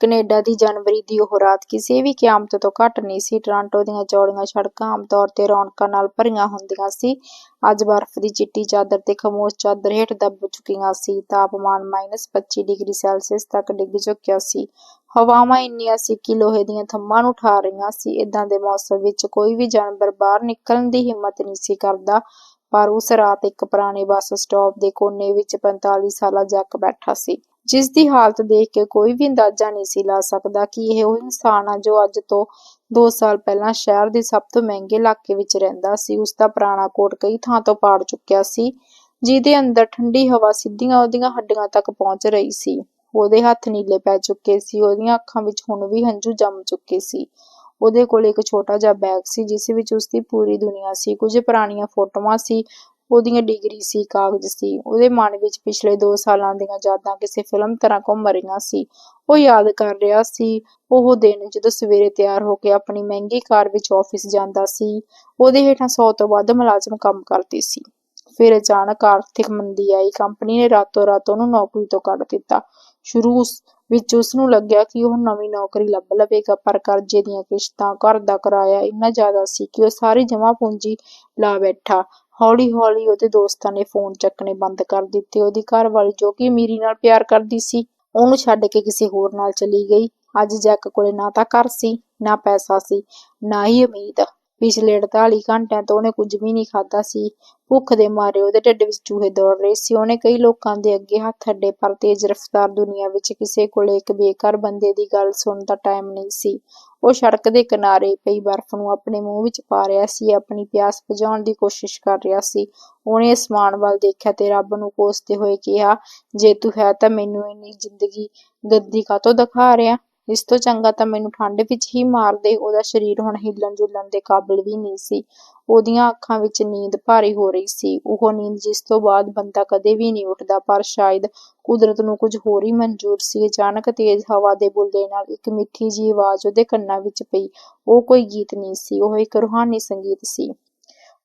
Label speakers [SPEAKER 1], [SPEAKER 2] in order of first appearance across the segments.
[SPEAKER 1] Canada ਦੀ ਜਨਵਰੀ ਦੀ ਉਹ ਰਾਤ ਕਿਸੇ ਵੀ ਕਿਆਮਤ ਤੋਂ ਘੱਟ ਨਹੀਂ ਸੀ। ਟੋਰਾਂਟੋ ਦੀਆਂ ਚੌੜੀਆਂ ਸੜਕਾਂ ਆਮ ਤੌਰ 'ਤੇ ਰੌਣਕਾਂ ਨਾਲ ਭਰੀਆਂ ਹੁੰਦੀਆਂ ਸੀ। ਅੱਜ ਬਰਫ਼ ਦੀ ਚਿੱਟੀ ਚਾਦਰ ਤੇ ਖਾਮੋਸ਼ ਚਾਦਰ ਹੇਠ ਦਬ ਚੁੱਕੀਆਂ ਸੀ। ਤਾਪਮਾਨ ਮਾਈਨਸ ਪੱਚੀ ਡਿਗਰੀ ਸੈਲਸੀਅਸ ਤੱਕ ਡਿੱਗ ਚੁੱਕਿਆ ਸੀ। ਹਵਾਵਾਂ ਇੰਨੀਆਂ ਸੀ ਕਿ ਲੋਹੇ ਦੀਆਂ ਥੰਮਾਂ ਨੂੰ ਠਾ ਰਹੀਆਂ ਸੀ। ਏਦਾਂ ਦੇ ਮੌਸਮ ਵਿੱਚ ਕੋਈ ਵੀ ਜਾਨਵਰ ਬਾਹਰ ਨਿਕਲਣ ਦੀ ਹਿੰਮਤ ਨਹੀਂ ਸੀ ਕਰਦਾ। ਪਰ ਉਸ ਰਾਤ ਇੱਕ ਪੁਰਾਣੇ ਬੱਸ ਸਟਾਪ ਦੇ ਕੋਨੇ ਵਿੱਚ ਪੰਤਾਲੀ ਸਾਲਾ ਜੈਕ ਬੈਠਾ ਸੀ। ਜਿਸ ਦੀ ਹਾਲਤ ਦੇਖ ਕੇ ਕੋਈ ਵੀ ਅੰਦਾਜ਼ਾ ਨਹੀਂ ਸੀ ਲਾ ਸਕਦਾ ਕਿ ਇਹ ਉਹ ਇਨਸਾਨ ਆ ਜੋ ਅੱਜ ਤੋਂ ਦੋ ਸਾਲ ਪਹਿਲਾਂ ਸ਼ਹਿਰ ਦੇ ਸਭ ਤੋਂ ਮਹਿੰਗੇ ਇਲਾਕੇ ਵਿੱਚ ਰਹਿੰਦਾ ਸੀ। ਉਸਦਾ ਪੁਰਾਣਾ ਕੋਟ ਕਈ ਥਾਂ ਤੋਂ ਪਾੜ ਚੁੱਕਿਆ ਸੀ, ਜਿਹਦੇ ਅੰਦਰ ਠੰਡੀ ਹਵਾ ਸਿੱਧੀਆਂ ਉਹਦੀਆਂ ਹੱਡੀਆਂ ਤੱਕ ਪਹੁੰਚ ਰਹੀ ਸੀ। ਉਹਦੇ ਹੱਥ ਨੀਲੇ ਪੈ ਚੁੱਕੇ ਸੀ, ਉਹਦੀਆਂ ਅੱਖਾਂ ਵਿੱਚ ਹੁਣ ਵੀ ਹੰਝੂ ਜੰਮ ਚੁੱਕੇ ਸੀ। ਉਹਦੇ ਕੋਲ ਇੱਕ ਛੋਟਾ ਜਿਹਾ ਬੈਗ ਸੀ ਜਿਸ ਵਿੱਚ ਉਸਦੀ ਪੂਰੀ ਦੁਨੀਆ ਸੀ। ਕੁਝ ਪੁਰਾਣੀਆਂ ਫੋਟੋਆਂ ਸੀ, ਉਹਦੀਆਂ ਡਿਗਰੀ ਸੀ, ਕਾਗਜ਼ ਸੀ। ਉਹਦੇ ਮਨ ਵਿੱਚ ਪਿਛਲੇ ਦੋ ਸਾਲਾਂ ਦੀਆਂ ਯਾਦਾਂ ਕਿਸੇ ਫਿਲਮ ਤਰ੍ਹਾਂ ਘੁੰਮ ਰਹੀਆਂ ਸੀ। ਉਹ ਯਾਦ ਕਰ ਰਿਹਾ ਸੀ ਉਹ ਦਿਨ ਜਦੋਂ ਸਵੇਰੇ ਤਿਆਰ ਹੋ ਕੇ ਆਪਣੀ ਮਹਿੰਗੀ ਕਾਰ ਵਿੱਚ ਆਫ਼ਿਸ ਜਾਂਦਾ ਸੀ। ਉਹਦੇ ਹੇਠਾਂ ਸੌ ਤੋਂ ਵੱਧ ਮੁਲਾਜ਼ਮ ਕੰਮ ਕਰਦੇ ਸੀ। ਫਿਰ ਅਚਾਨਕ ਆਰਥਿਕ ਮੰਦੀ ਆਈ। ਕੰਪਨੀ ਨੇ ਰਾਤੋਂ ਰਾਤ ਉਹਨੂੰ ਨੌਕਰੀ ਤੋਂ ਕੱਢ ਦਿੱਤਾ। ਸ਼ੁਰੂ ਵਿੱਚ ਉਸਨੂੰ ਲੱਗਿਆ ਕਿ ਉਹ ਨਵੀਂ ਨੌਕਰੀ ਲੱਭ ਲਵੇਗਾ, ਪਰ ਕਰਜ਼ੇ ਦੀਆਂ ਕਿਸ਼ਤਾਂ, ਘਰ ਦਾ ਕਿਰਾਇਆ ਇੰਨਾ ਜ਼ਿਆਦਾ ਸੀ ਕਿ ਉਹ ਸਾਰੀ ਜਮ੍ਹਾਂ ਪੂੰਜੀ ਲਾ ਬੈਠਾ। ਹੌਲੀ-ਹੌਲੀ ਉਹਦੇ ਦੋਸਤਾਂ ਨੇ ਫ਼ੋਨ ਚੱਕਣੇ ਬੰਦ ਕਰ ਦਿੱਤੇ। ਉਹਦੀ ਘਰਵਾਲੀ, ਜੋ ਕਿ ਅਮੀਰੀ ਨਾਲ ਪਿਆਰ ਕਰਦੀ ਸੀ, ਉਹਨੂੰ ਛੱਡ ਕੇ ਕਿਸੇ ਹੋਰ ਨਾਲ ਚਲੀ ਗਈ। ਅੱਜ ਜੈਕ ਕੋਲੇ ਨਾ ਤਾਂ ਘਰ ਸੀ, ਨਾ ਪੈਸਾ ਸੀ, ਨਾ ਹੀ ਉਮੀਦ। ਪਿਛਲੇ ਅੜਤਾਲੀ ਘੰਟਿਆਂ ਤੋਂ ਉਹਨੇ ਕੁਝ ਵੀ ਨਹੀਂ ਖਾਧਾ ਸੀ। ਭੁੱਖ ਦੇ ਮਾਰੇ ਉਹਦੇ ਢਿੱਡ ਵਿੱਚ ਚੂਹੇ ਦੌੜ ਰਹੇ ਸੀ। ਉਹਨੇ ਕਈ ਲੋਕਾਂ ਦੇ ਅੱਗੇ ਹੱਥ ਅੱਡੇ, ਪਰ ਤੇਜ਼ ਰਫ਼ਤਾਰ ਦੁਨੀਆ ਵਿੱਚ ਕਿਸੇ ਕੋਲ ਇੱਕ ਬੇਘਰ ਬੰਦੇ ਦੀ ਗੱਲ ਸੁਣਨ ਦਾ ਟਾਈਮ ਨਹੀਂ ਸੀ। ਉਹ ਸੜਕ ਦੇ ਕਿਨਾਰੇ ਪਈ ਬਰਫ਼ ਨੂੰ ਆਪਣੇ ਮੂੰਹ ਵਿੱਚ ਪਾ ਰਿਹਾ ਸੀ, ਆਪਣੀ ਪਿਆਸ ਬੁਝਾਉਣ ਦੀ ਕੋਸ਼ਿਸ਼ ਕਰ ਰਿਹਾ ਸੀ। ਉਹਨੇ ਅਸਮਾਨ ਵੱਲ ਦੇਖਿਆ ਤੇ ਰੱਬ ਨੂੰ ਕੋਸਤੇ ਹੋਏ ਕਿਹਾ, "ਜੇ ਤੂੰ ਹੈ ਤਾਂ ਮੈਨੂੰ ਇੰਨੀ ਜ਼ਿੰਦਗੀ ਗੰਦੀ ਕਾਤੋਂ ਦਿਖਾ ਰਿਹਾ ਇਸ ਤੋਂ ਚੰਗਾ ਤਾਂ ਮੈਨੂੰ ਠੰਡ ਵਿੱਚ ਹੀ ਮਾਰਦੇ ਉਹਦਾ ਸਰੀਰ ਹੁਣ ਹਿੱਲਣ-ਜੁਲਣ ਦੇ ਕਾਬਿਲ ਵੀ ਨਹੀਂ ਸੀ। ਉਹਦੀਆਂ ਅੱਖਾਂ ਵਿੱਚ ਨੀਂਦ ਭਾਰੀ ਹੋ ਰਹੀ ਸੀ, ਉਹ ਨੀਂਦ ਜਿਸ ਤੋਂ ਬਾਅਦ ਬੰਦਾ ਕਦੇ ਵੀ ਨਹੀਂ ਉੱਠਦਾ। ਪਰ ਸ਼ਾਇਦ ਕੁਦਰਤ ਨੂੰ ਕੁਝ ਹੋਰ ਹੀ ਮਨਜ਼ੂਰ ਸੀ। ਅਚਾਨਕ ਤੇਜ਼ ਹਵਾ ਦੇ ਬੁੱਲੇ ਨਾਲ ਇੱਕ ਮਿੱਠੀ ਜਿਹੀ ਆਵਾਜ਼ ਉਹਦੇ ਕੰਨਾਂ ਵਿੱਚ ਪਈ। ਉਹ ਕੋਈ ਗੀਤ ਨਹੀਂ ਸੀ, ਉਹ ਇੱਕ ਰੂਹਾਨੀ ਸੰਗੀਤ ਸੀ।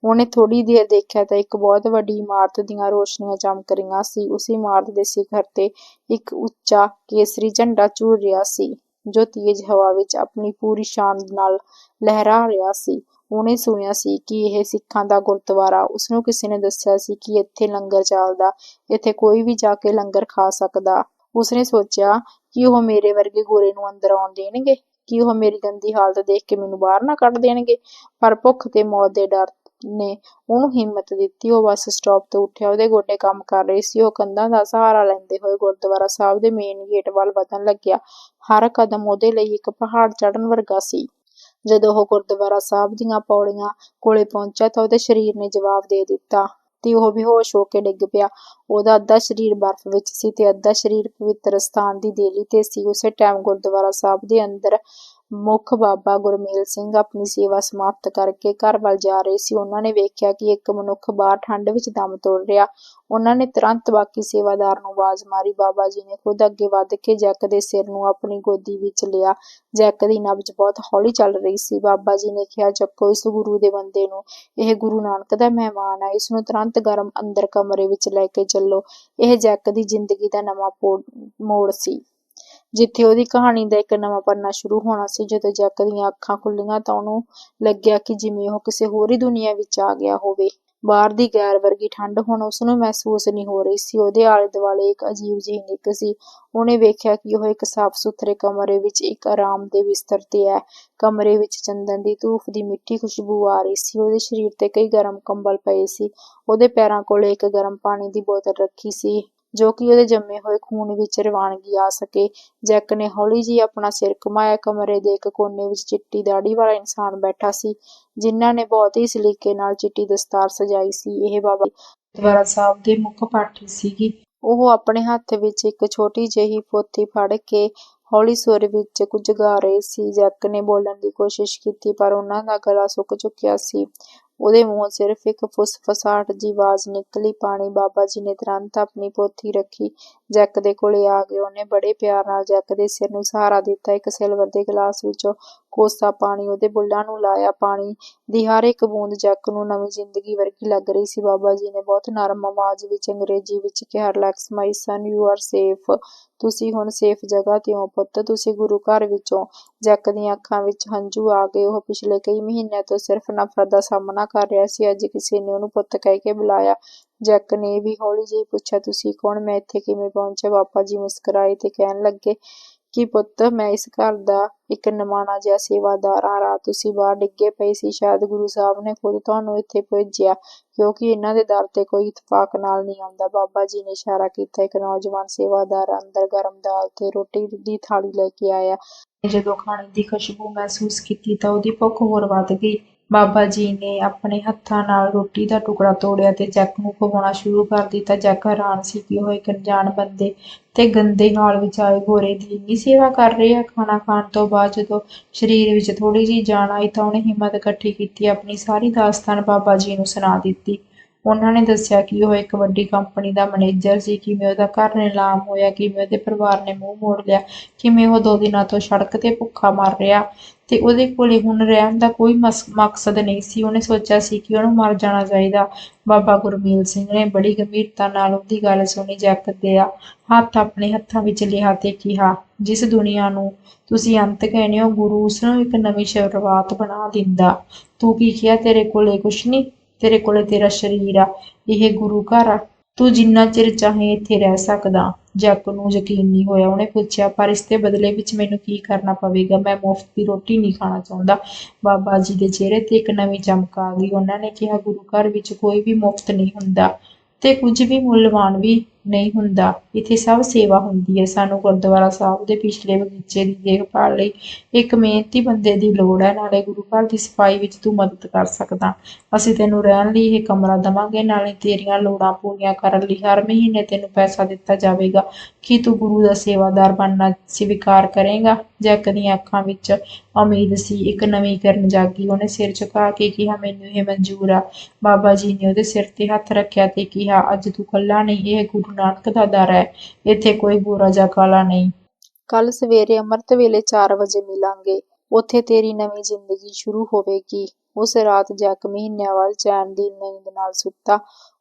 [SPEAKER 1] ਉਹਨੇ ਥੋੜ੍ਹੀ ਦੇਰ ਦੇਖਿਆ ਤਾਂ ਇੱਕ ਬਹੁਤ ਵੱਡੀ ਇਮਾਰਤ ਦੀਆਂ ਰੋਸ਼ਨੀਆਂ ਚਮਕ ਰਹੀਆਂ ਸੀ। ਉਸ ਇਮਾਰਤ ਦੇ ਸਿਖਰ 'ਤੇ ਇੱਕ ਉੱਚਾ ਕੇਸਰੀ ਝੰਡਾ ਝੂਲ ਰਿਹਾ ਸੀ, ਜੋ ਤੇਜ਼ ਹਵਾ ਵਿੱਚ ਆਪਣੀ ਪੂਰੀ ਸ਼ਾਨ ਨਾਲ ਲਹਿਰਾ ਰਿਹਾ ਸੀ। ਉਹਨੇ ਸੁਣਿਆ ਸੀ ਕਿ ਇਹ ਸਿੱਖਾਂ ਦਾ ਗੁਰਦੁਆਰਾ। ਉਸਨੂੰ ਕਿਸੇ ਨੇ ਦੱਸਿਆ ਸੀ ਕਿ ਇੱਥੇ ਲੰਗਰ ਚੱਲਦਾ, ਇੱਥੇ ਕੋਈ ਵੀ ਜਾ ਕੇ ਲੰਗਰ ਖਾ ਸਕਦਾ। ਉਸਨੇ ਸੋਚਿਆ, ਕਿ ਉਹ ਮੇਰੇ ਵਰਗੇ ਗੋਰੇ ਨੂੰ ਅੰਦਰ ਆਉਣ ਦੇਣਗੇ? ਕੀ ਉਹ ਮੇਰੀ ਗੰਦੀ ਹਾਲਤ ਦੇਖ ਕੇ ਮੈਨੂੰ ਬਾਹਰ ਨਾ ਕੱਢ ਦੇਣਗੇ? ਪਰ ਭੁੱਖ ਤੇ ਮੌਤ ਦੇ ਡਰ ਨੇ ਉਹਨੂੰ ਹਿੰਮਤ ਦਿੱਤੀ। ਉਹ ਬੱਸ ਸਟਾਪ ਤੋਂ ਉੱਠਿਆ, ਉਹਦੇ ਗੋਡੇ ਕੰਮ ਕਰ ਰਹੇ ਸੀ। ਉਹ ਕੰਧਾਂ ਦਾ ਸਹਾਰਾ ਲੈਂਦੇ ਹੋਏ ਗੁਰਦੁਆਰਾ ਸਾਹਿਬ ਦੇ ਮੇਨ ਗੇਟ ਵੱਲ ਵਧਣ ਲੱਗਿਆ। ਹਰ ਕਦਮ ਉਹਦੇ ਲਈ ਇੱਕ ਪਹਾੜ ਚੜ੍ਹਨ ਵਰਗਾ ਸੀ। ਜਦੋਂ ਉਹ ਗੁਰਦੁਆਰਾ ਸਾਹਿਬ ਦੀਆਂ ਪੌੜੀਆਂ ਕੋਲੇ ਪਹੁੰਚਿਆ ਤਾਂ ਉਹਦੇ ਸਰੀਰ ਨੇ ਜਵਾਬ ਦੇ ਦਿੱਤਾ ਤੇ ਉਹ ਬੇਹੋਸ਼ ਹੋ ਕੇ ਡਿੱਗ ਪਿਆ। ਉਹਦਾ ਅੱਧਾ ਸਰੀਰ ਬਰਫ਼ ਵਿੱਚ ਸੀ ਤੇ ਅੱਧਾ ਸਰੀਰ ਪਵਿੱਤਰ ਅਸਥਾਨ ਦੀ ਦੇਲੀ 'ਤੇ ਸੀ। ਉਸੇ ਟਾਈਮ ਗੁਰਦੁਆਰਾ ਸਾਹਿਬ ਦੇ ਅੰਦਰ ਮੁੱਖ ਬਾਬਾ ਗੁਰਮੇਲ ਸਿੰਘ ਆਪਣੀ ਸੇਵਾ ਸਮਾਪਤ ਕਰਕੇ ਘਰ ਵੱਲ ਜਾ ਰਹੇ ਸੀ। ਉਹਨਾਂ ਨੇ ਵੇਖਿਆ ਕਿ ਇੱਕ ਮਨੁੱਖ ਬਾਹਰ ਠੰਡ ਵਿੱਚ ਦਮ ਤੋੜ ਰਿਹਾ। ਉਹਨਾਂ ਨੇ ਤੁਰੰਤ ਬਾਕੀ ਸੇਵਾਦਾਰ ਨੂੰ ਆਵਾਜ਼ ਮਾਰੀ। ਬਾਬਾ ਜੀ ਨੇ ਖੁਦ ਅੱਗੇ ਵਧ ਕੇ ਜੈਕ ਦੇ ਸਿਰ ਨੂੰ ਆਪਣੀ ਗੋਦੀ ਵਿੱਚ ਲਿਆ। ਜੈਕ ਦੀ ਨਬਜ਼ ਬਹੁਤ ਹੌਲੀ ਚੱਲ ਰਹੀ ਸੀ। ਬਾਬਾ ਜੀ ਨੇ ਕਿਹਾ, "ਚੱਕੋ ਇਸ ਗੁਰੂ ਦੇ ਬੰਦੇ ਨੂੰ। ਇਹ ਗੁਰੂ ਨਾਨਕ ਦਾ ਮਹਿਮਾਨ ਹੈ। ਇਸਨੂੰ ਤੁਰੰਤ ਗਰਮ ਅੰਦਰ ਕਮਰੇ ਵਿੱਚ ਲੈ ਕੇ ਚੱਲੋ।" ਇਹ ਜੈਕ ਦੀ ਜ਼ਿੰਦਗੀ ਦਾ ਨਵਾਂ ਮੋੜ ਸੀ, ਜਿੱਥੇ ਉਹਦੀ ਕਹਾਣੀ ਦਾ ਇੱਕ ਨਵਾਂ ਪੰਨਾ ਸ਼ੁਰੂ ਹੋਣਾ ਸੀ। ਜਦੋਂ ਜੈਕ ਦੀਆਂ ਅੱਖਾਂ ਖੁੱਲੀਆਂ ਤਾਂ ਉਹਨੂੰ ਲੱਗਿਆ ਕਿ ਜਿਵੇਂ ਉਹ ਕਿਸੇ ਹੋਰ ਹੀ ਦੁਨੀਆ ਵਿੱਚ ਆ ਗਿਆ ਹੋਵੇ। ਬਾਹਰ ਦੀ ਗੈਰ ਵਰਗੀ ਠੰਡ ਹੁਣ ਉਸਨੂੰ ਮਹਿਸੂਸ ਨਹੀਂ ਹੋ ਰਹੀ ਸੀ। ਉਹਦੇ ਆਲੇ-ਦੁਆਲੇ ਇੱਕ ਅਜੀਬ ਜਿਹੀ ਨਿੱਕ ਸੀ। ਉਹਨੇ ਵੇਖਿਆ ਕਿ ਉਹ ਇੱਕ ਸਾਫ਼-ਸੁਥਰੇ ਕਮਰੇ ਵਿੱਚ ਇੱਕ ਆਰਾਮ ਦੇ ਬਿਸਤਰ 'ਤੇ ਹੈ। ਕਮਰੇ ਵਿੱਚ ਚੰਦਨ ਦੀ ਧੂਫ਼ ਦੀ ਮਿੱਠੀ ਖੁਸ਼ਬੂ ਆ ਰਹੀ ਸੀ। ਉਹਦੇ ਸਰੀਰ 'ਤੇ ਕਈ ਗਰਮ ਕੰਬਲ ਪਏ ਸੀ। ਉਹਦੇ ਪੈਰਾਂ ਕੋਲ ਇੱਕ ਗਰਮ ਪਾਣੀ ਦੀ ਬੋਤਲ ਰੱਖੀ ਸੀ, ਜੋ ਕਿ ਉਹਦੇ ਜੰਮੇ ਹੋਏ ਖੂਨ ਵਿੱਚ ਰਵਾਨਗੀ ਆ ਸਕੇ। ਜੈਕ ਨੇ ਹੌਲੀ ਜੀ ਆਪਣਾ ਸਿਰ ਘੁਮਾਇਆ। ਕਮਰੇ ਦੇ ਇੱਕ ਕੋਨੇ ਵਿੱਚ ਚਿੱਟੀ ਦਾੜ੍ਹੀ ਵਾਲਾ ਇਨਸਾਨ ਬੈਠਾ ਸੀ, ਜਿਨ੍ਹਾਂ ਨੇ ਬਹੁਤ ਹੀ ਸਲੀਕੇ ਨਾਲ ਚਿੱਟੀ ਦਸਤਾਰ ਸਜਾਈ ਸੀ। ਇਹ ਬਾਬਾ ਜੀ ਗੁਰਦੁਆਰਾ ਸਾਹਿਬ ਦੇ ਮੁੱਖ ਪਾਠੀ ਸੀਗੀ ਉਹ ਆਪਣੇ ਹੱਥ ਵਿੱਚ ਇੱਕ ਛੋਟੀ ਜਿਹੀ ਪੋਥੀ ਫੜ ਕੇ ਹੌਲੀ ਸੁਰ ਵਿੱਚ ਕੁਝ ਗਾ ਰਹੇ ਸੀ। ਜੈਕ ਨੇ ਬੋਲਣ ਦੀ ਕੋਸ਼ਿਸ਼ ਕੀਤੀ, ਪਰ ਉਹਨਾਂ ਦਾ ਗਲਾ ਸੁੱਕ ਚੁੱਕਿਆ ਸੀ। ਉਹਦੇ ਮੂੰਹੋਂ ਸਿਰਫ਼ ਇੱਕ ਫੁਸਫੁਸਾਹਟ ਜਿਹੀ ਆਵਾਜ਼ ਨਿਕਲੀ, "ਪਾਣੀ।" ਬਾਬਾ ਜੀ ਨੇ ਤੁਰੰਤ ਆਪਣੀ ਪੋਥੀ ਰੱਖੀ। ਜੈਕ ਦੇ ਕੋਲੇ ਆ ਗਏ। ਉਹਨੇ ਬੜੇ ਪਿਆਰ ਨਾਲ ਜੈਕ ਦੇ ਸਿਰ ਨੂੰ ਸਹਾਰਾ ਦਿੱਤਾ। ਇੱਕ ਸਿਲਵਰ ਦੇ ਗਲਾਸ ਵਿੱਚੋਂ ਕੋਸਾ ਪਾਣੀ, ਉਹਦੇ ਬੁੱਲ੍ਹਾਂ ਨੂੰ ਲਾਇਆ ਪਾਣੀ ਦੀ ਹਰ ਇੱਕ ਬੂੰਦ ਜੈਕ ਨੂੰ ਨਵੀਂ ਜ਼ਿੰਦਗੀ ਵਰਗੀ ਲੱਗ ਰਹੀ ਸੀ। ਬਾਬਾ ਜੀ ਨੇ ਬਹੁਤ ਨਰਮ ਆਵਾਜ਼ ਵਿੱਚ ਅੰਗਰੇਜ਼ੀ ਵਿੱਚ ਕਿਹਾ relax my son you are safe ਤੁਸੀਂ ਹੁਣ ਸੇਫ ਜਗ੍ਹਾ ਤੇ ਹੋ ਪੁੱਤ। ਤੁਸੀਂ ਗੁਰੂ ਘਰ ਵਿੱਚੋਂ ਜੈਕ ਦੀਆਂ ਅੱਖਾਂ ਵਿੱਚ ਹੰਝੂ ਆ ਗਏ। ਉਹ ਪਿਛਲੇ ਕਈ ਮਹੀਨਿਆਂ ਤੋਂ ਸਿਰਫ ਨਫ਼ਰਤ ਦਾ ਸਾਹਮਣਾ ਕਰ ਰਿਹਾ ਸੀ। ਅੱਜ ਕਿਸੇ ਨੇ ਉਹਨੂੰ ਪੁੱਤ ਕਹਿ ਕੇ ਬੁਲਾਇਆ। ਜੈਕ ਨੇ ਵੀ ਹੌਲੀ ਜਿਹੀ ਪੁੱਛਿਆ, ਤੁਸੀਂ ਕੌਣ? ਮੈਂ ਇੱਥੇ ਕਿਵੇਂ ਪਹੁੰਚਿਆ? ਬਾਬਾ ਜੀ ਮੁਸਕਰਾਏ ਤੇ ਕਹਿਣ ਲੱਗੇ, ਕਿ ਪੁੱਤ, ਮੈਂ ਇਸ ਘਰ ਦਾ ਇੱਕ ਨਿਮਾਣਾ ਜਿਹਾ ਸੇਵਾਦਾਰ ਹਾਂ। ਰਾਤ ਤੁਸੀਂ ਬਾਹਰ ਡਿੱਗੇ ਪਏ ਸੀ, ਸ਼ਾਇਦ ਗੁਰੂ ਸਾਹਿਬ ਨੇ ਖੁਦ ਤੁਹਾਨੂੰ ਇੱਥੇ ਭੇਜਿਆ, ਕਿਉਂਕਿ ਇਹਨਾਂ ਦੇ ਦਰ ਤੇ ਕੋਈ ਇਤਫਾਕ ਨਾਲ ਨਹੀਂ ਆਉਂਦਾ। ਬਾਬਾ ਜੀ ਨੇ ਇਸ਼ਾਰਾ ਕੀਤਾ, ਇੱਕ ਨੌਜਵਾਨ ਸੇਵਾਦਾਰ ਅੰਦਰ ਗਰਮ ਦਾਲ ਤੇ ਰੋਟੀ ਦੀ ਥਾਲੀ ਲੈ ਕੇ ਆਇਆ। ਜਦੋਂ ਖਾਣੇ ਦੀ ਖੁਸ਼ਬੂ ਮਹਿਸੂਸ ਕੀਤੀ ਤਾਂ ਉਹਦੀ ਭੁੱਖ ਹੋਰ ਵੱਧ ਗਈ। ਬਾਬਾ ਜੀ ਨੇ ਆਪਣੇ ਹੱਥਾਂ ਨਾਲ ਰੋਟੀ ਦਾ ਟੁਕੜਾ ਤੋੜਿਆ ਤੇ ਜੈਕ ਨੂੰ ਖਵਾਉਣਾ ਸ਼ੁਰੂ ਕਰ ਦਿੱਤਾ। ਜੈਕ ਹੈਰਾਨ ਸੀ ਕਿ ਉਹ ਇੱਕ ਅਣਜਾਣ ਬੰਦੇ ਤੇ ਗੰਦੇ ਹਾਲ ਵਿੱਚ ਆਏ ਗੋਰੇ ਦੀ ਇੰਨੀ ਸੇਵਾ ਕਰ ਰਹੇ ਆ। ਖਾਣਾ ਖਾਣ ਤੋਂ ਬਾਅਦ ਜਦੋਂ ਸਰੀਰ ਵਿੱਚ ਥੋੜੀ ਜਿਹੀ ਜਾਨ ਆਈ ਤਾਂ ਉਹਨੇ ਹਿੰਮਤ ਇਕੱਠੀ ਕੀਤੀ, ਆਪਣੀ ਸਾਰੀ ਦਾਸਤਾਨ ਬਾਬਾ ਜੀ ਨੂੰ ਸੁਣਾ ਦਿੱਤੀ। ਉਹਨਾਂ ਨੇ ਦੱਸਿਆ ਕਿ ਉਹ ਇੱਕ ਵੱਡੀ ਕੰਪਨੀ ਦਾ ਮੈਨੇਜਰ ਸੀ, ਕਿਵੇਂ ਉਹਦਾ ਘਰ ਨਿਲਾਮ ਹੋਇਆ, ਕਿਵੇਂ ਉਹਦੇ ਪਰਿਵਾਰ ਨੇ ਮੂੰਹ ਮੋੜ ਲਿਆ, ਕਿਵੇਂ ਉਹ ਦੋ ਦਿਨਾਂ ਤੋਂ ਸੜਕ ਤੇ ਭੁੱਖਾ ਮਰ ਰਿਹਾ ਤੇ ਉਹਦੇ ਕੋਲੇ ਹੁਣ ਰਹਿਣ ਦਾ ਕੋਈ ਮਕਸਦ ਨਹੀਂ ਸੀ। ਉਹਨੇ ਸੋਚਿਆ ਸੀ ਕਿ ਉਹਨੂੰ ਮਰ ਜਾਣਾ ਚਾਹੀਦਾ। ਬਾਬਾ ਗੁਰਮੇਲ ਸਿੰਘ ਨੇ ਬੜੀ ਗੰਭੀਰਤਾ ਨਾਲ ਉਹਦੀ ਗੱਲ ਸੁਣੀ ਜੈਕ ਦੇ ਆ ਹੱਥ ਆਪਣੇ ਹੱਥਾਂ ਵਿੱਚ ਲਿਆ ਤੇ ਕਿਹਾ, ਜਿਸ ਦੁਨੀਆ ਨੂੰ ਤੁਸੀਂ ਅੰਤ ਕਹਿੰਦੇ ਹੋ, ਗੁਰੂ ਉਸ ਨੂੰ ਇੱਕ ਨਵੀਂ ਸ਼ੁਰੂਆਤ ਬਣਾ ਦਿੰਦਾ। ਤੂੰ ਕੀ ਕਿਹਾ? ਤੇਰੇ ਕੋਲੇ ਕੁਛ ਨਹੀਂ? ਤੇਰੇ ਕੋਲੇ ਤੇਰਾ ਸਰੀਰ ਆ, ਇਹ ਗੁਰੂ ਘਰ ਆ। ਤੂੰ ਜਿੰਨਾ ਚਿਰ ਚਾਹੇ ਇੱਥੇ ਰਹਿ ਸਕਦਾ ਜੱਕ ਨੂੰ ਯਕੀਨ ਨਹੀਂ ਹੋਇਆ। ਉਹਨੇ ਪੁੱਛਿਆ, ਪਰ ਇਸ ਦੇ ਬਦਲੇ ਵਿੱਚ ਮੈਨੂੰ ਕੀ ਕਰਨਾ ਪਵੇਗਾ? ਮੈਂ ਮੁਫਤ ਦੀ ਰੋਟੀ ਨਹੀਂ ਖਾਣਾ ਚਾਹੁੰਦਾ। ਬਾਬਾ ਜੀ ਦੇ ਚਿਹਰੇ ਤੇ ਇੱਕ ਨਵੀਂ ਚਮਕ ਆ ਗਈ। ਉਹਨਾਂ ਨੇ ਕਿਹਾ, ਗੁਰੂ ਘਰ ਵਿੱਚ ਕੋਈ ਵੀ ਮੁਫਤ ਨਹੀਂ ਹੁੰਦਾ ਤੇ ਕੁਝ ਵੀ ਮੁੱਲਵਾਨ ਵੀ ਨਹੀਂ ਹੁੰਦਾ। ਇੱਥੇ ਸਭ ਸੇਵਾ ਹੁੰਦੀ ਹੈ। ਸਾਨੂੰ ਗੁਰਦੁਆਰਾ ਸਾਹਿਬ ਦੇ ਪਿਛਲੇ ਬਗੀਚੇ ਦੀ ਦੇਖਭਾਲ ਲਈ ਇੱਕ ਮਿਹਨਤੀ ਬੰਦੇ ਦੀ ਲੋੜ ਹੈ। ਨਾਲੇ ਗੁਰੂ ਘਰ ਦੀ ਸਫ਼ਾਈ ਵਿੱਚ ਤੂੰ ਮਦਦ ਕਰ ਸਕਦਾ। ਅਸੀਂ ਤੈਨੂੰ ਰਹਿਣ ਲਈ ਇਹ ਕਮਰਾ ਦਵਾਂਗੇ। ਨਾਲੇ ਤੇਰੀਆਂ ਲੋੜਾਂ ਪੂਰੀਆਂ ਕਰਨ ਲਈ ਹਰ ਮਹੀਨੇ ਤੈਨੂੰ ਪੈਸਾ ਦਿੱਤਾ ਜਾਵੇਗਾ। ਕੀ ਤੂੰ ਗੁਰੂ ਦਾ ਸੇਵਾਦਾਰ ਬਣਨਾ ਸਵੀਕਾਰ ਕਰੇਗਾ? ਜੈਕ ਦੀਆਂ ਅੱਖਾਂ ਵਿੱਚ ਉਮੀਦ ਸੀ। ਇੱਕ ਨਵੀਂ ਕਰਨ ਜਾਗੀ। ਉਹਨੇ ਸਿਰ ਝੁਕਾ ਕੇ ਕਿਹਾ, ਮੈਨੂੰ ਇਹ ਮਨਜ਼ੂਰ ਆ। ਬਾਬਾ ਜੀ ਨੇ ਉਹਦੇ ਸਿਰ ਤੇ ਹੱਥ ਰੱਖਿਆ ਤੇ ਕਿਹਾ, ਅੱਜ ਤੂੰ ਕੱਲਾ ਨਹੀਂ। ਇਹ ਗੁਰੂ ਨਾਨਕ ਦਾ ਦਰ ਹੈ। ਇੱਥੇ ਕੋਈ ਗੋਰਾ ਜਾਂ ਕਾਲਾ ਨਹੀਂ। ਕੱਲ ਸਵੇਰੇ ਅੰਮ੍ਰਿਤ ਵੇਲੇ 4 ਵਜੇ ਮਿਲਾਂਗੇ। ਉੱਥੇ ਤੇਰੀ ਨਵੀਂ ਜ਼ਿੰਦਗੀ ਸ਼ੁਰੂ ਹੋਵੇਗੀ। ਉਸ ਰਾਤ ਜੈਕ ਮਹੀਨਿਆਂ ਬਾਅਦ ਚੈਨ ਦੀ ਨੀਂਦ ਨਾਲ ਸੁੱਤਾ।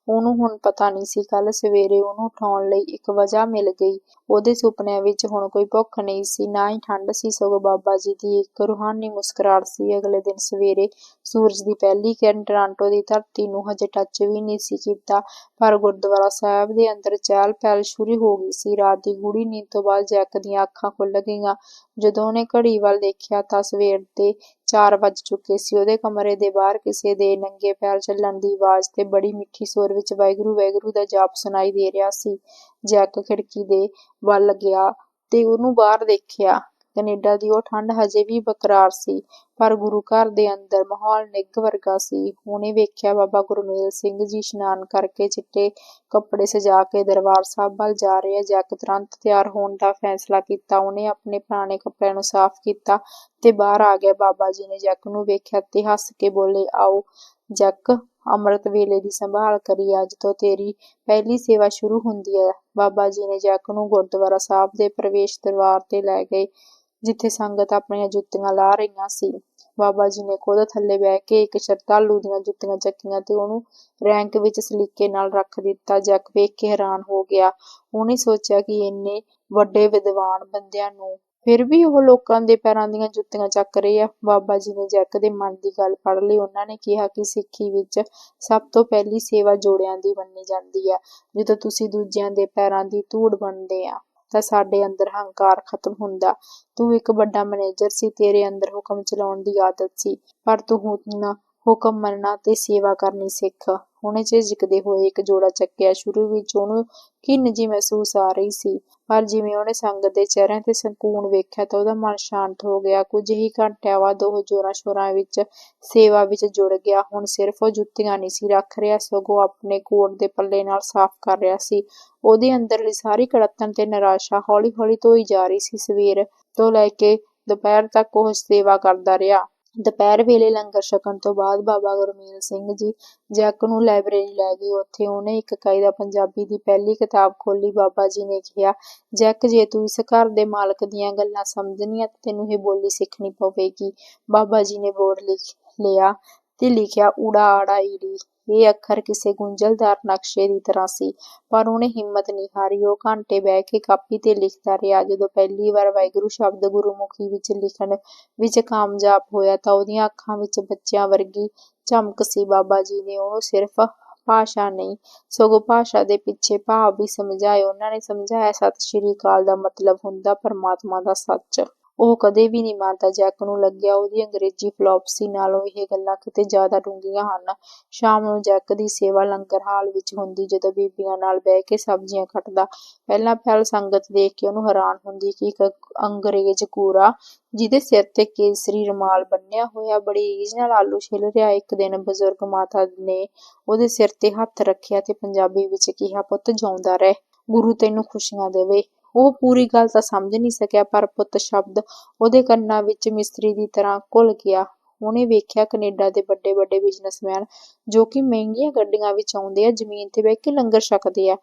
[SPEAKER 1] ਉਹਨੂੰ ਹੁਣ ਪਤਾ ਨਹੀਂ ਸੀ ਕੱਲ ਸਵੇਰੇ ਉਹਨੂੰ ਉਠਾਉਣ ਲਈ ਇੱਕ ਵਜ੍ਹਾ ਮਿਲ ਗਈ। ਉਹਦੇ ਸੁਪਨਿਆਂ ਵਿੱਚ ਹੁਣ ਕੋਈ ਭੁੱਖ ਨਹੀਂ ਸੀ, ਨਾ ਹੀ ਠੰਡ ਸੀ। ਸਗੋਂ ਬਾਬਾ ਜੀ ਦੀ ਇੱਕ ਰੂਹਾਨੀ ਮੁਸਕਰਾਹਟ ਸੀ। ਅਗਲੇ ਦਿਨ ਸਵੇਰੇ ਸੂਰਜ ਦੀ ਪਹਿਲੀ ਕਿਰਨ ਟਰਾਂਟੋ ਦੀ ਧਰਤੀ ਨੂੰ ਹਜੇ ਟੱਚ ਵੀ ਨਹੀਂ ਸੀ ਕੀਤਾ, ਪਰ ਗੁਰਦੁਆਰਾ ਸਾਹਿਬ ਦੇ ਅੰਦਰ ਚਹਿਲ ਪਹਿਲ ਸ਼ੁਰੂ ਹੋ ਗਈ ਸੀ। ਰਾਤ ਦੀ ਗੂੜੀ ਨੀਂਦ ਤੋਂ ਬਾਅਦ ਜੈਕ ਦੀਆਂ ਅੱਖਾਂ ਖੁੱਲ ਗਈਆਂ। ਜਦੋਂ ਉਹਨੇ ਘੜੀ ਵੱਲ ਦੇਖਿਆ ਤਾਂ ਸਵੇਰ ਦੇ 4 ਵੱਜ ਚੁੱਕੇ ਸੀ। ਉਹਦੇ ਕਮਰੇ ਦੇ ਬਾਹਰ ਕਿਸੇ ਦੇ ਨੰਗੇ ਪੈਰ ਚੱਲਣ ਦੀ ਆਵਾਜ਼ ਤੇ ਬੜੀ ਮਿੱਠੀ ਸਵਰ ਵਿੱਚ ਵਾਹਿਗੁਰੂ ਵਾਹਿਗੁਰੂ ਦਾ ਜਾਪ ਸੁਣਾਈ ਦੇ ਰਿਹਾ ਸੀ। ਜੈਕ ਖਿੜਕੀ ਦੇ ਵੱਲ ਗਿਆ ਤੇ ਉਹਨੂੰ ਬਾਹਰ ਦੇਖਿਆ। ਕੈਨੇਡਾ ਦੀ ਉਹ ਠੰਡ ਹਜੇ ਵੀ ਬਰਕਰਾਰ ਸੀ, ਪਰ ਗੁਰੂ ਘਰ ਦੇ ਅੰਦਰ ਮਾਹੌਲ ਨਿੱਘ ਵਰਗਾ ਸੀ। ਉਹਨੇ ਵੇਖਿਆ ਬਾਬਾ ਗੁਰਮੇਲ ਸਿੰਘ ਜੀ ਇਸ਼ਨਾਨ ਕਰਕੇ ਚਿੱਟੇ ਕੱਪੜੇ ਸਜਾ ਕੇ ਦਰਬਾਰ ਸਾਹਿਬ ਵੱਲ ਜਾ ਰਹੇ ਆ। ਜੱਕ ਤੁਰੰਤ ਤਿਆਰ ਹੋਣ ਦਾ ਫੈਸਲਾ ਕੀਤਾ, ਉਹਨੇ ਆਪਣੇ ਪੁਰਾਣੇ ਕੱਪੜਿਆਂ ਨੂੰ ਸਾਫ਼ ਕੀਤਾ ਤੇ ਬਾਹਰ ਆ ਗਿਆ। ਬਾਬਾ ਜੀ ਨੇ ਜੱਕ ਨੂੰ ਵੇਖਿਆ ਤੇ ਹੱਸ ਕੇ ਬੋਲੇ, ਆਓ ਜੱਕ ਅੰਮ੍ਰਿਤ ਵੇਲੇ ਦੀ ਸੰਭਾਲ ਕਰੀ। ਅੱਜ ਤੋਂ ਤੇਰੀ ਪਹਿਲੀ ਸੇਵਾ ਸ਼ੁਰੂ ਹੁੰਦੀ ਹੈ। ਬਾਬਾ ਜੀ ਨੇ ਜੱਕ ਨੂੰ ਗੁਰਦੁਆਰਾ ਸਾਹਿਬ ਦੇ ਪ੍ਰਵੇਸ਼ ਦਰਬਾਰ ਤੇ ਲੈ ਗਏ। ਜਿੱਥੇ ਸੰਗਤ ਆਪਣੀਆਂ ਜੁੱਤੀਆਂ ਲਾ ਰਹੀਆਂ ਸੀ। ਬਾਬਾ ਜੀ ਨੇ ਖੁਦ ਥੱਲੇ ਬਹਿ ਕੇ ਇੱਕ ਸ਼ਰਧਾਲੂ ਦੀਆਂ ਜੁੱਤੀਆਂ ਚੱਕੀਆਂ ਤੇ ਉਹਨੂੰ ਰੈਂਕ ਵਿੱਚ ਸਲੀਕੇ ਨਾਲ ਰੱਖ ਦਿੱਤਾ। ਜੱਕ ਵੇਖ ਕੇ ਹੈਰਾਨ ਹੋ ਗਿਆ। ਉਹਨੇ ਸੋਚਿਆ ਕਿ ਇੰਨੇ ਵੱਡੇ ਵਿਦਵਾਨ ਬੰਦਿਆਂ ਨੂੰ ਫਿਰ ਵੀ ਉਹ ਲੋਕਾਂ ਦੇ ਪੈਰਾਂ ਦੀਆਂ ਜੁੱਤੀਆਂ ਚੱਕ ਰਹੇ ਆ। ਬਾਬਾ ਜੀ ਨੇ ਜੱਕ ਦੇ ਮਨ ਦੀ ਗੱਲ ਪੜ੍ਹ ਲਈ। ਉਹਨਾਂ ਨੇ ਕਿਹਾ ਕਿ ਸਿੱਖੀ ਵਿੱਚ ਸਭ ਤੋਂ ਪਹਿਲੀ ਸੇਵਾ ਜੋੜਿਆਂ ਦੀ ਮੰਨੀ ਜਾਂਦੀ ਆ। ਜਦੋਂ ਤੁਸੀਂ ਦੂਜਿਆਂ ਦੇ ਪੈਰਾਂ ਦੀ ਧੂੜ ਬਣਦੇ ਆ ਤਾਂ ਸਾਡੇ ਅੰਦਰ ਹੰਕਾਰ ਖਤਮ ਹੁੰਦਾ। ਤੂੰ ਇੱਕ ਵੱਡਾ ਮੈਨੇਜਰ ਸੀ, ਤੇਰੇ ਅੰਦਰ ਹੁਕਮ ਚਲਾਉਣ ਦੀ ਆਦਤ ਸੀ। ਪਰ ਤੂੰ ਹੁਣ ਹੁਕਮ ਮੰਨਣਾ ਤੇ ਸੇਵਾ ਕਰਨੀ ਸਿੱਖ। ਉਹਨੇ ਝਿਜਕਦੇ ਹੋਏ ਇੱਕ ਜੋੜਾ ਚੱਕਿਆ ਸ਼ੁਰੂ ਵਿੱਚ ਉਹਨੂੰ ਘਿਣ ਜੀ ਮਹਿਸੂਸ ਆ ਰਹੀ ਸੀ। ਪਰ ਜਿਵੇਂ ਉਹਨੇ ਸੰਗਤ ਦੇ ਚਿਹਰਿਆਂ ਤੇ ਸਕੂਨ ਵੇਖਿਆ ਤਾਂ ਉਹਦਾ ਮਨ ਸ਼ਾਂਤ ਹੋ ਗਿਆ। ਕੁਝ ਹੀ ਘੰਟਿਆਂ ਬਾਅਦ ਉਹ ਜੋਰਾਂ ਸ਼ੋਰਾਂ ਵਿੱਚ, ਸੇਵਾ ਵਿੱਚ ਜੁੜ ਗਿਆ। ਹੁਣ ਸਿਰਫ ਉਹ ਜੁੱਤੀਆਂ ਨਹੀਂ ਸੀ ਰੱਖ ਰਿਹਾ, ਸਗੋਂ ਆਪਣੇ ਕੋਟ ਦੇ ਪੱਲੇ ਨਾਲ ਸਾਫ਼ ਕਰ ਰਿਹਾ ਸੀ। ਉਹਦੇ ਅੰਦਰਲੀ ਸਾਰੀ ਕੜੱਤਣ ਤੇ ਨਿਰਾਸ਼ਾ ਹੌਲੀ ਹੌਲੀ ਧੋਈ ਜਾ ਰਹੀ ਸੀ। ਸਵੇਰ ਤੋਂ ਲੈ ਕੇ ਦੁਪਹਿਰ ਤੱਕ ਉਹ ਸੇਵਾ ਕਰਦਾ ਰਿਹਾ। ਦੁਪਹਿਰ ਵੇਲੇ ਲੰਗਰ ਛਕਣ ਤੋਂ ਬਾਅਦ ਬਾਬਾ ਗੁਰਮੇਲ ਸਿੰਘ ਜੀ ਜੈਕ ਨੂੰ ਲਾਇਬ੍ਰੇਰੀ ਲੈ ਗਏ। ਉੱਥੇ ਉਹਨੇ ਇੱਕ ਕਾਇਦਾ ਪੰਜਾਬੀ ਦੀ ਪਹਿਲੀ ਕਿਤਾਬ ਖੋਲੀ ਬਾਬਾ ਜੀ ਨੇ ਕਿਹਾ, ਜੈਕ, ਜੇ ਤੂੰ ਇਸ ਘਰ ਦੇ ਮਾਲਕ ਦੀਆਂ ਗੱਲਾਂ ਸਮਝਣੀਆਂ ਤੇ ਤੈਨੂੰ ਇਹ ਬੋਲੀ ਸਿੱਖਣੀ ਪਵੇਗੀ। ਬਾਬਾ ਜੀ ਨੇ ਬੋਰਡ ਲਿਖ ਲਿਆ ਤੇ ਲਿਖਿਆ ਊੜਾ ਆੜਾ ਈੜੀ ਇਹ ਅੱਖਰ ਕਿਸੇ ਗੁੰਝਲਦਾਰ ਨਕਸ਼ੇ ਦੀ ਤਰ੍ਹਾਂ ਸੀ, ਪਰ ਉਹਨੇ ਹਿੰਮਤ ਨਹੀਂ ਹਾਰੀ। ਉਹ ਘੰਟੇ ਬਹਿ ਕੇ ਕਾਪੀ ਤੇ ਲਿਖਦਾ ਰਿਹਾ। ਜਦੋਂ ਪਹਿਲੀ ਵਾਰ ਵਾਹਿਗੁਰੂ ਸ਼ਬਦ ਗੁਰਮੁਖੀ ਵਿੱਚ ਲਿਖਣ ਵਿੱਚ ਕਾਮਯਾਬ ਹੋਇਆ ਤਾਂ ਉਹਦੀਆਂ ਅੱਖਾਂ ਵਿੱਚ ਬੱਚਿਆਂ ਵਰਗੀ ਚਮਕ ਸੀ। ਬਾਬਾ ਜੀ ਨੇ ਉਹਨੂੰ ਸਿਰਫ ਭਾਸ਼ਾ ਨਹੀਂ, ਸਗੋਂ ਭਾਸ਼ਾ ਦੇ ਪਿੱਛੇ ਭਾਵ ਵੀ ਸਮਝਾਏ। ਉਹਨਾਂ ਨੇ ਸਮਝਾਇਆ, ਸਤਿ ਸ਼੍ਰੀ ਅਕਾਲ ਦਾ ਮਤਲਬ ਹੁੰਦਾ ਪਰਮਾਤਮਾ ਦਾ ਸੱਚ। ਉਹ ਕਦੇ ਵੀ ਨਹੀਂ ਮਾਰਦਾ ਜੈਕ ਨੂੰ ਲੱਗਿਆ ਉਹਦੀ ਅੰਗਰੇਜ਼ੀ ਫਲੌਪਸੀ ਨਾਲੋਂ ਇਹ ਗੱਲਾਂ ਕਿਤੇ ਜ਼ਿਆਦਾ ਡੂੰਘੀਆਂ ਹਨ। ਸ਼ਾਮ ਨੂੰ ਜੈਕ ਦੀ ਸੇਵਾ ਲੰਗਰ ਹਾਲ ਵਿੱਚ ਹੁੰਦੀ ਜਦੋਂ ਬੀਬੀਆਂ ਨਾਲ ਬਹਿ ਕੇ ਸਬਜ਼ੀਆਂ ਕੱਟਦਾ। ਪਹਿਲਾਂ ਪਹਿਲ ਸੰਗਤ ਦੇਖ ਕੇ ਉਹਨੂੰ ਹੈਰਾਨ ਹੁੰਦੀ ਕਿ ਇੱਕ ਅੰਗਰੇਜ਼ ਕੂਰਾ ਜਿਹਦੇ ਸਿਰ ਤੇ ਕੇਸਰੀ ਰੁਮਾਲ ਬੰਨਿਆ ਹੋਇਆ ਬੜੀ ਰੀਝ ਨਾਲ ਆਲੂ ਛਿੱਲ ਰਿਹਾ, ਇੱਕ ਦਿਨ ਬਜ਼ੁਰਗ ਮਾਤਾ ਨੇ ਉਹਦੇ ਸਿਰ ਤੇ ਹੱਥ ਰੱਖਿਆ ਤੇ ਪੰਜਾਬੀ ਵਿੱਚ ਕਿਹਾ, ਪੁੱਤ, ਜਿਉਂਦਾ ਰਹਿ। ਗੁਰੂ ਤੈਨੂੰ ਖੁਸ਼ੀਆਂ ਦੇਵੇ। ਉਹ ਪੂਰੀ ਗੱਲ ਤਾਂ ਸਮਝ ਨਹੀਂ ਸਕਿਆ, ਪਰ ਪੁੱਤ ਸ਼ਬਦ ਉਹਦੇ ਕੰਨਾਂ ਵਿੱਚ ਮਿਸਤਰੀ ਦੀ ਤਰ੍ਹਾਂ ਘੁਲ ਗਿਆ। ਉਹਨੇ ਵੇਖਿਆ ਕੈਨੇਡਾ ਦੇ ਵੱਡੇ ਵੱਡੇ ਬਿਜ਼ਨਸਮੈਨ ਜੋ ਕਿ ਮਹਿੰਗੀਆਂ ਗੱਡੀਆਂ ਵਿੱਚ ਆਉਂਦੇ ਆ, ਜ਼ਮੀਨ ਤੇ ਬਹਿ ਕੇ ਲੰਗਰ ਛਕਦੇ ਆ।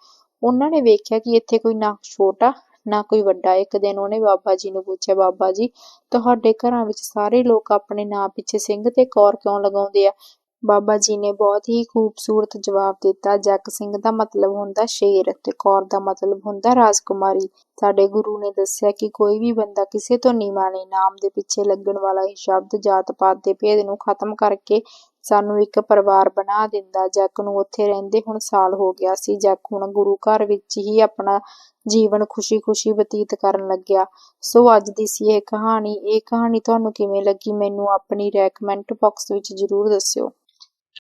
[SPEAKER 1] ਉਹਨਾਂ ਨੇ ਵੇਖਿਆ ਕਿ ਇੱਥੇ ਕੋਈ ਨਾ ਛੋਟਾ, ਨਾ ਕੋਈ ਵੱਡਾ। ਇੱਕ ਦਿਨ ਉਹਨੇ ਬਾਬਾ ਜੀ ਨੂੰ ਪੁੱਛਿਆ, ਬਾਬਾ ਜੀ, ਤੁਹਾਡੇ ਘਰਾਂ ਵਿੱਚ ਸਾਰੇ ਲੋਕ ਆਪਣੇ ਨਾਂ ਪਿੱਛੇ ਸਿੰਘ ਤੇ ਕੌਰ ਕਿਉਂ ਲਗਾਉਂਦੇ ਆ? ਬਾਬਾ ਜੀ ਨੇ ਬਹੁਤ ਹੀ ਖੂਬਸੂਰਤ ਜਵਾਬ ਦਿੱਤਾ। ਜੱਗ ਸਿੰਘ ਦਾ ਮਤਲਬ ਹੁੰਦਾ ਸ਼ੇਰ ਤੇ ਕੌਰ ਦਾ ਮਤਲਬ ਹੁੰਦਾ ਰਾਜਕੁਮਾਰੀ। ਸਾਡੇ ਗੁਰੂ ਨੇ ਦੱਸਿਆ ਕਿ ਕੋਈ ਵੀ ਬੰਦਾ ਕਿਸੇ ਤੋਂ ਨੀਵਾਂ ਨਹੀਂ ਨਾਮ ਦੇ ਪਿੱਛੇ ਲੱਗਣ ਵਾਲਾ ਇਹ ਸ਼ਬਦ ਜਾਤ ਪਾਤ ਦੇ ਭੇਦ ਨੂੰ ਖਤਮ ਕਰਕੇ ਸਾਨੂੰ ਇੱਕ ਪਰਿਵਾਰ ਬਣਾ ਦਿੰਦਾ। ਜੱਗ ਨੂੰ ਉੱਥੇ ਰਹਿੰਦੇ ਹੁਣ ਸਾਲ ਹੋ ਗਿਆ ਸੀ। ਜੱਗ ਹੁਣ ਗੁਰੂ ਘਰ ਵਿੱਚ ਹੀ ਆਪਣਾ ਜੀਵਨ ਖੁਸ਼ੀ-ਖੁਸ਼ੀ ਬਤੀਤ ਕਰਨ ਲੱਗਿਆ। ਸੋ ਅੱਜ ਦੀ ਸੀ ਇਹ ਕਹਾਣੀ। ਇਹ ਕਹਾਣੀ ਤੁਹਾਨੂੰ ਕਿਵੇਂ ਲੱਗੀ? ਮੈਨੂੰ ਆਪਣੀ ਰეკਮੈਂਟ ਬਾਕਸ ਵਿੱਚ ਜਰੂਰ ਦੱਸਿਓ।